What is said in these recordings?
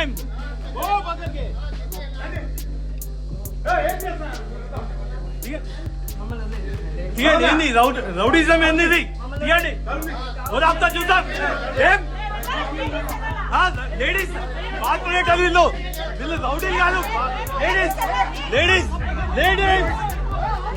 ఏం తీయండి ఏంది? రౌడ్ రౌడిజం ఏంది ఇది? తీయండి. వదాపుతా చూద్దాం. ఏం? లేడీస్ వీళ్ళు వీళ్ళు రౌడీ కాదు. Ladies ladies ladies.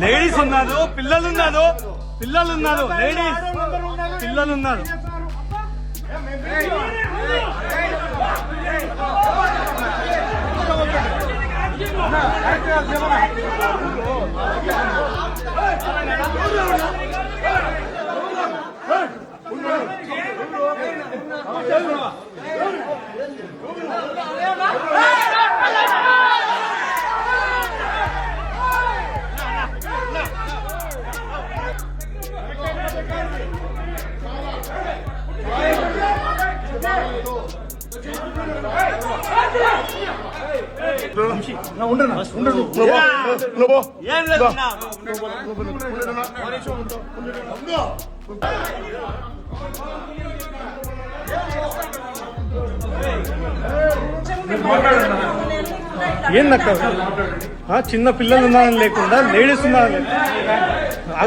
లేడీస్ ఉన్నారు పిల్లలు ఉన్నారు పిల్లలు ఉన్నారు లేడీస్ పిల్లలు ఉన్నారు ఏం ఏందక్క? ఆ, చిన్న పిల్లలు ఉన్నారని లేకుండా లేడీస్ ఉన్నారని లేకుండా.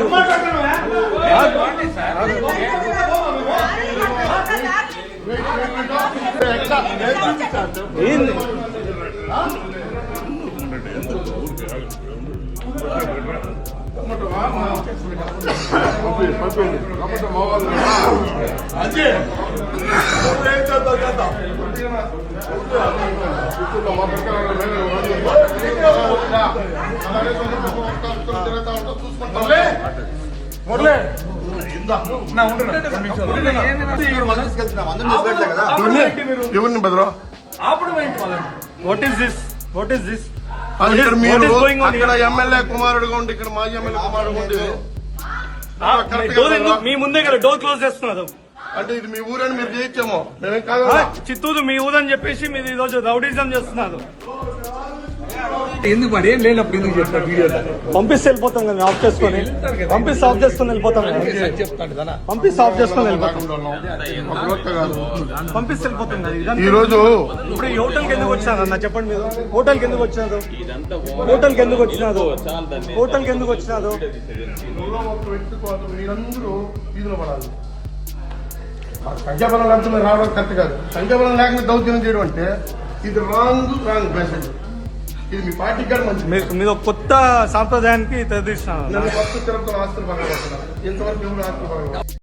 ఆగు. ఎవరిని బెదరా? What is this what is this ఇక్కడ మీరు అక్కడ? ఎమ్మెల్యే కుమారుడుగా ఉండి ఇక్కడ మాజీ ఎమ్మెల్యే కుమారుడుగా ఉండి ఎందుకు- మీ ముందే కదా డోర్ క్లోజ్ చేస్తున్నారు. అంటే ఇది మీ ఊరని మీరు చేయొచ్చేమో. మేమేం కాదు ఆ, చిత్తూరు మీ ఊరని చెప్పేసి మీరు ఈ రోజు రౌడీజం చేస్తున్నారు. ఎందుకు మరి ఏం లేనప్పుడు ఎందుకు చెప్తారు వీడియోలో పంపిస్తే వెళ్ళిపోతాం కదా ఆఫ్ చేసుకొని. పంపిస్తే ఆఫ్ చేసుకొని వెళ్ళిపోతాం కదా. పంపిస్తే ఆఫ్ చేసుకొని వెళ్ళిపోతాం. పంపిస్తే వెళ్ళిపోతాం కదా. ఈ రోజు ఇప్పుడు ఈ హోటల్కి ఎందుకు వచ్చినారు అన్న? చెప్పండి మీరు. హోటల్కి ఎందుకు వచ్చినారు? హోటల్కి ఎందుకు వచ్చినారు? హోటల్కి ఎందుకు వచ్చినారు? మీరందరూ వీధిలో పడాలి. సంఖ్యాబలం లేకపోతే రావడం కరెక్ట్ కాదు. సంఖ్యాబలం లేకుండా దౌర్జన్యం చేయడం అంటే ఇది రాంగ్ రాంగ్ మెసేజ్ ఇది మీ పార్టీకి కూడా మంచిది. మీరు కొత్త సాంప్రదాయానికి తెరదీస్తున్నారు నన్ను ఫస్ట్ తిరుపతిలో ఆస్తులు పగలగొట్టున్నారు ఇంతవరకు ఎవరు ఆస్తులు పగలగొట్టలేదు.